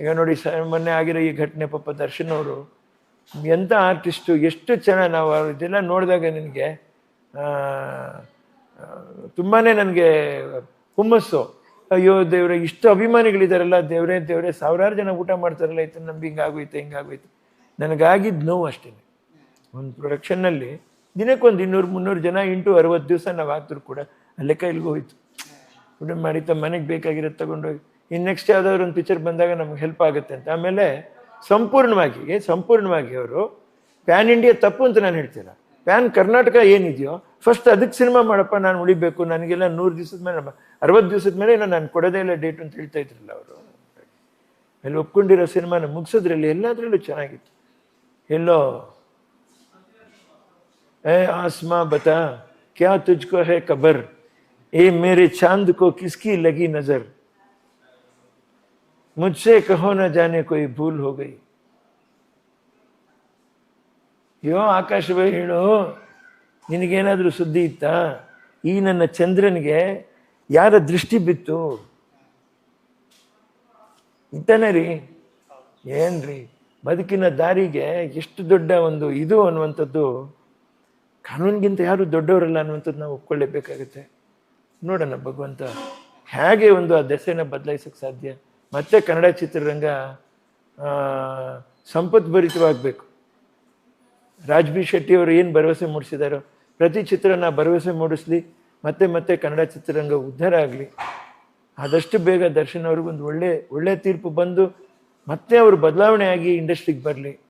ಈಗ ನೋಡಿ ಸ, ಮೊನ್ನೆ ಆಗಿರೋ ಈ ಘಟನೆ ಪಾಪ ದರ್ಶನ್ ಅವರು ಎಂಥ ಆರ್ಟಿಸ್ಟು ಎಷ್ಟು ಚೆನ್ನಾಗಿ ನಾವು ಇದೆಲ್ಲ ನೋಡಿದಾಗ ನಿನಗೆ ತುಂಬಾ ನನಗೆ ಹುಮ್ಮಸ್ಸು. ಅಯ್ಯೋ ದೇವ್ರೆ, ಇಷ್ಟು ಅಭಿಮಾನಿಗಳಿದ್ದಾರಲ್ಲ ದೇವರೇ ದೇವರೇ, ಸಾವಿರಾರು ಜನ ಊಟ ಮಾಡ್ತಾರಲ್ಲ ಇತ್ತು ನಮ್ಗೆ ಹಿಂಗಾಗೋಯ್ತು ಹಿಂಗಾಗೋಯ್ತು ನನಗಾಗಿದ್ದು ನೋವು ಅಷ್ಟೇ. ಒಂದು ಪ್ರೊಡಕ್ಷನ್ನಲ್ಲಿ ದಿನಕ್ಕೊಂದು ಇನ್ನೂರು ಮುನ್ನೂರು ಜನ ಇಂಟು ಅರವತ್ತು ದಿವಸ ನಾವು ಹಾಕಿದ್ರು ಕೂಡ ಅಲ್ಲೇ ಕೈಲಿಗೆ ಹೋಯ್ತು ಊಟ ಮಾಡಿ ತಮ್ಮ ಮನೆಗೆ ಬೇಕಾಗಿರೋದು ತಗೊಂಡೋಗಿ. ಇನ್ನು ನೆಕ್ಸ್ಟ್ ಯಾವುದಾದ್ರು ಒಂದು ಪಿಕ್ಚರ್ ಬಂದಾಗ ನಮ್ಗೆ ಹೆಲ್ಪ್ ಆಗುತ್ತೆ ಅಂತ. ಆಮೇಲೆ ಸಂಪೂರ್ಣವಾಗಿ ಸಂಪೂರ್ಣವಾಗಿ ಅವರು ಪ್ಯಾನ್ ಇಂಡಿಯಾ ತಪ್ಪು ಅಂತ ನಾನು ಹೇಳ್ತೀರ ಪ್ಯಾನ್ ಕರ್ನಾಟಕ ಏನಿದೆಯೋ ಫಸ್ಟ್ ಅದಕ್ಕೆ ಸಿನಿಮಾ ಮಾಡಪ್ಪ, ನಾನು ಉಳಿಬೇಕು. ನನಗೆಲ್ಲ ನೂರು ದಿವಸದ ಮೇಲೆ ಅರವತ್ತು ದಿವಸದ ಮೇಲೆ ಏನೋ ನಾನು ಕೊಡೋದೇ ಇಲ್ಲ ಡೇಟ್ ಅಂತ ಹೇಳ್ತಾ ಇದ್ರಲ್ಲ ಅವರು. ಮೇಲೆ ಒಪ್ಕೊಂಡಿರೋ ಸಿನಿಮಾನ ಮುಗಿಸೋದ್ರಲ್ಲಿ ಎಲ್ಲದರಲ್ಲೂ ಚೆನ್ನಾಗಿತ್ತು. ಎಲ್ಲೋ, ಏ, ಆಸ್ಮಾ ಬತಾ, ಕ್ಯಾ ತುಜ್ಕೋ ಹೇ ಕಬರ್ ए मेरे चांद को किसकी लगी नजर मुझसे कहो न जाने कोई भूल हो गई ಯೋ ಆಕಾಶವೇ ಹೇಳು ನಿನಗೇನಾದರೂ ಸುದ್ದಿ ಇತ್ತಾ ಈ ನನ್ನ ಚಂದ್ರನಿಗೆ ಯಾರ ದೃಷ್ಟಿ ಬಿತ್ತು ಇತ್ತಾನೆ ರೀ ಏನ್ರಿ ಬದುಕಿನ ದಾರಿಗೆ ಎಷ್ಟು ದೊಡ್ಡ ಒಂದು ಇದು ಅನ್ನುವಂಥದ್ದು ಕಾನೂನಿಗಿಂತ ಯಾರು ದೊಡ್ಡವರಲ್ಲ ಅನ್ನುವಂಥದ್ದು ನಾವು ಒಪ್ಕೊಳ್ಳೇಬೇಕಾಗುತ್ತೆ ನೋಡೋಣ ಭಗವಂತ. ಹೇಗೆ ಒಂದು ಆ ದೆಸೆನ ಬದಲಾಯಿಸೋಕ್ಕೆ ಸಾಧ್ಯ? ಮತ್ತೆ ಕನ್ನಡ ಚಿತ್ರರಂಗ ಸಂಪದ್ಭರಿತವಾಗಬೇಕು ರಾಜ್ ಬಿ ಶೆಟ್ಟಿ ಅವರು ಏನು ಭರವಸೆ ಮೂಡಿಸಿದಾರೋ, ಪ್ರತಿ ಚಿತ್ರನ ಭರವಸೆ ಮೂಡಿಸ್ಲಿ, ಮತ್ತೆ ಮತ್ತೆ ಕನ್ನಡ ಚಿತ್ರರಂಗ ಉದ್ಧಾರ ಆಗಲಿ. ಆದಷ್ಟು ಬೇಗ ದರ್ಶನ್ ಅವ್ರಿಗೊಂದು ಒಳ್ಳೆ ಒಳ್ಳೆ ತೀರ್ಪು ಬಂದು ಮತ್ತೆ ಅವರು ಬದಲಾವಣೆ ಆಗಿ ಇಂಡಸ್ಟ್ರಿಗೆ ಬರಲಿ.